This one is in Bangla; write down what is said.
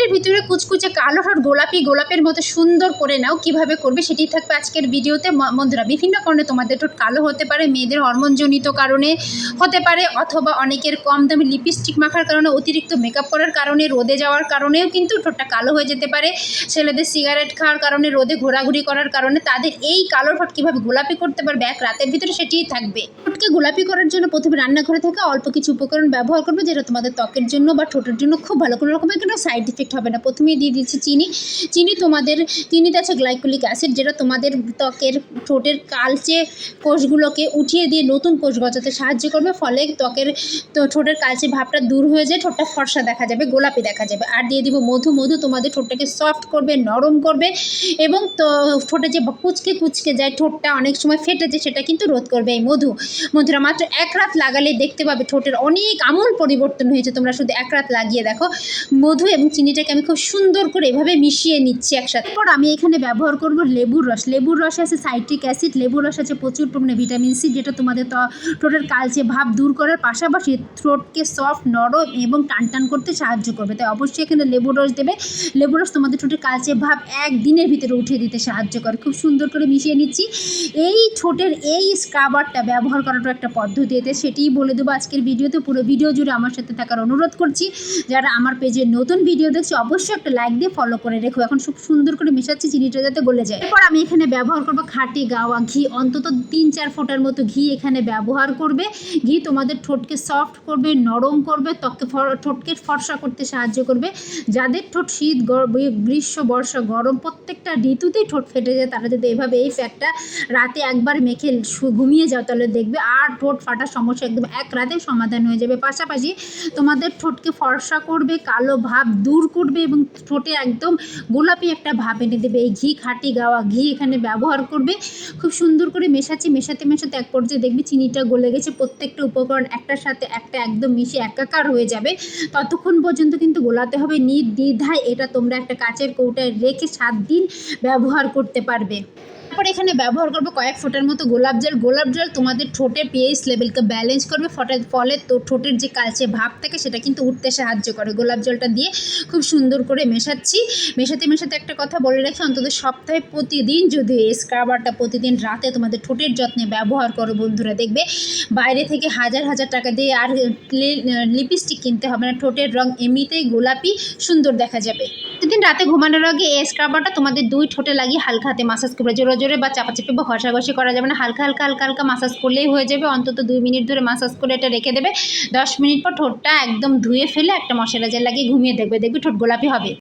ঠোঁটের ভিতরে কুচকুচে কালো ঠোঁট গোলাপি, গোলাপের মতো সুন্দর করে নাও। কীভাবে করবে সেটি থাকবে আজকের ভিডিওতে। বন্ধুরা, বিভিন্ন কারণে তোমাদের ঠোঁট কালো হতে পারে, মেয়েদের হরমোনজনিত কারণে হতে পারে, অথবা অনেকের কম দামি লিপস্টিক মাখার কারণে, অতিরিক্ত মেকআপ করার কারণে, রোদে যাওয়ার কারণেও কিন্তু ঠোঁটটা কালো হয়ে যেতে পারে। ছেলেদের সিগারেট খাওয়ার কারণে, রোদে ঘোরাঘুরি করার কারণে তাদের এই কালো ঠোঁট কীভাবে গোলাপি করতে পারবে, এক রাতের ভিতরে সেটিই থাকবে। ঠোঁটকে গোলাপি করার জন্য প্রথমে রান্নাঘরে থাকা অল্প কিছু উপকরণ ব্যবহার করবে, যেটা তোমাদের ত্বকের জন্য বা ঠোঁটের জন্য খুব ভালো। কোনো রকমের কোনো সাইড ইফেক্ট হবে না। প্রথমেই দিয়ে দিচ্ছি চিনি। চিনি তোমাদের চিনিতে আছে গ্লাইকোলিক অ্যাসিড যেটা তোমাদের ত্বকের, ঠোঁটের কালচে কোষগুলোকে উঠিয়ে দিয়ে নতুন কোষ গজাতে সাহায্য করবে। ফলে ত্বকের ঠোঁটের কালচে ভাবটা দূর হয়ে যায়, ঠোঁটটা ফর্সা দেখা যাবে, গোলাপি দেখা যাবে। আর দিয়ে দিব মধু। মধু তোমাদের ঠোঁটটাকে সফট করবে, নরম করবে এবং তো ঠোঁটে যে কুচকে কুচকে যায়, ঠোঁটটা অনেক সময় ফেটে যায়, সেটা কিন্তু রোধ করবে এই মধু। মধুরা মাত্র এক রাত লাগালে দেখতে পাবে ঠোঁটের অনেক আমূল পরিবর্তন হয়েছে। তোমরা শুধু এক রাত লাগিয়ে দেখো। মধু এবং চিনিটাকে আমি খুব সুন্দর করে এভাবে মিশিয়ে নিচ্ছি একসাথে। এরপর আমি এখানে ব্যবহার করব লেবুর রস। লেবুর রস আছে সাইট্রিক অ্যাসিড। লেবুর রস আছে প্রচুর পরিমাণে ভিটামিন সি, যেটা তোমাদের ঠোঁটের কালচে ভাব দূর করার পাশাপাশি থ্রোটকে সফট নরম এবং টান টান করতে সাহায্য করবে। তাই অবশ্যই এখানে লেবুর রস দেবে। লেবুর রস তোমাদের ঠোঁটের কালচে ভাব একদিনের ভিতরে উঠিয়ে দিতে সাহায্য করে। খুব সুন্দর করে মিশিয়ে নিচ্ছি। এই ঠোঁটের এই স্ক্রাবারটা ব্যবহার করাটা একটা পদ্ধতি এতে, সেটিই বলে দেবো আজকের ভিডিওতে। পুরো ভিডিও জুড়ে আমার সাথে থাকার অনুরোধ করছি। যারা আমার পেজে নতুন ভিডিও দেখছে অবশ্যই একটা লাইক দিয়ে ফলো করে রেখো। এখন খুব সুন্দর করে মেশাচ্ছি চিনিটা যাতে গলে যায়। এরপর আমি এখানে ব্যবহার করব খাঁটি গাওয়া ঘি। অন্তত তিন চার ফোঁটার মতো ঘি এখানে ব্যবহার করবে। ঘি তোমাদের ঠোঁটকে সফট করবে, নরম করবে, ত্বককে ঠোঁটকে ফর্সা করতে সাহায্য করবে। যাদের ঠোঁট শীত, গর- গ্রীষ্ম, বর্ষা, গরম প্রত্যেকটা ঋতুতেই ঠোঁট ফেটে যায়, তারা যদি এভাবে এই ফ্যাটটা রাতে একবার মেখে ঘুমিয়ে যাও তাহলে দেখবে আর ঠোঁট ফাটার সমস্যা একদম এক রাতে সমাধান হয়ে যাবে। পাশাপাশি তোমাদের ঠোঁটকে ফর্সা করবে, কালো ভাব দূর করবে এবং ঠোঁটে একদম গোলাপি একটা ভাব এনে দেবে। এই ঘি খাঁটি গাওয়া ঘি এখানে ব্যবহার করবে। খুব সুন্দর করে মেশাচ্ছি, মেশাতে মেশাতে এক পর্যায়ে দেখবে চিনিটা গলে গেছে। প্রত্যেকটা উপকরণ একটার সাথে একটা একদম মিশে একাকার হয়ে যাবে। ততক্ষণ পর্যন্ত কিন্তু গোলাতে হবে নির্দ্বিধায়। এটা তোমরা একটা কাচের কৌটায় রেখে সাত দিন ব্যবহার করতে পারবে। তারপর এখানে ব্যবহার করব কয়েক ফোঁটার মতো গোলাপ জল। গোলাপ জল তোমাদের ঠোঁটের পিএইচ লেভেলকে ব্যালেন্স করবে। ফলে ফলে তো ঠোঁটের যে কালচে ভাব থাকে, সেটা কিন্তু উঠতে সাহায্য করে। গোলাপ জলটা দিয়ে খুব সুন্দর করে মেশাচ্ছি। মেশাতে মেশাতে একটা কথা বলে রাখি, অন্তত সপ্তাহে প্রতিদিন যদি এই স্ক্রাবারটা প্রতিদিন রাতে তোমাদের ঠোঁটের যত্নে ব্যবহার করো বন্ধুরা, দেখবে বাইরে থেকে হাজার হাজার টাকা দিয়ে আর লিপস্টিক কিনতে হবে না। ঠোঁটের রং এমনিতেই গোলাপি, সুন্দর দেখা যাবে। প্রতিদিন রাতে ঘুমানোর আগে এই স্ক্রাবারটা তোমাদের দুই ঠোঁটে লাগিয়ে হালকা হাতে মাসাজ করবে জোরে জোরে বা চাপাচাপি বা ঘষাঘষি করা যাবে না। হালকা হালকা হালকা হালকা মাসাজ করলেই হয়ে যাবে। অন্তত দুই মিনিট ধরে মাসাজ করে এটা রেখে দেবে। দশ মিনিট পর ঠোঁটটা একদম ধুয়ে ফেলে একটা মশলা জেল লাগিয়ে ঘুমিয়ে দেখবে। দেখবে ঠোঁট গোলাপি হবে।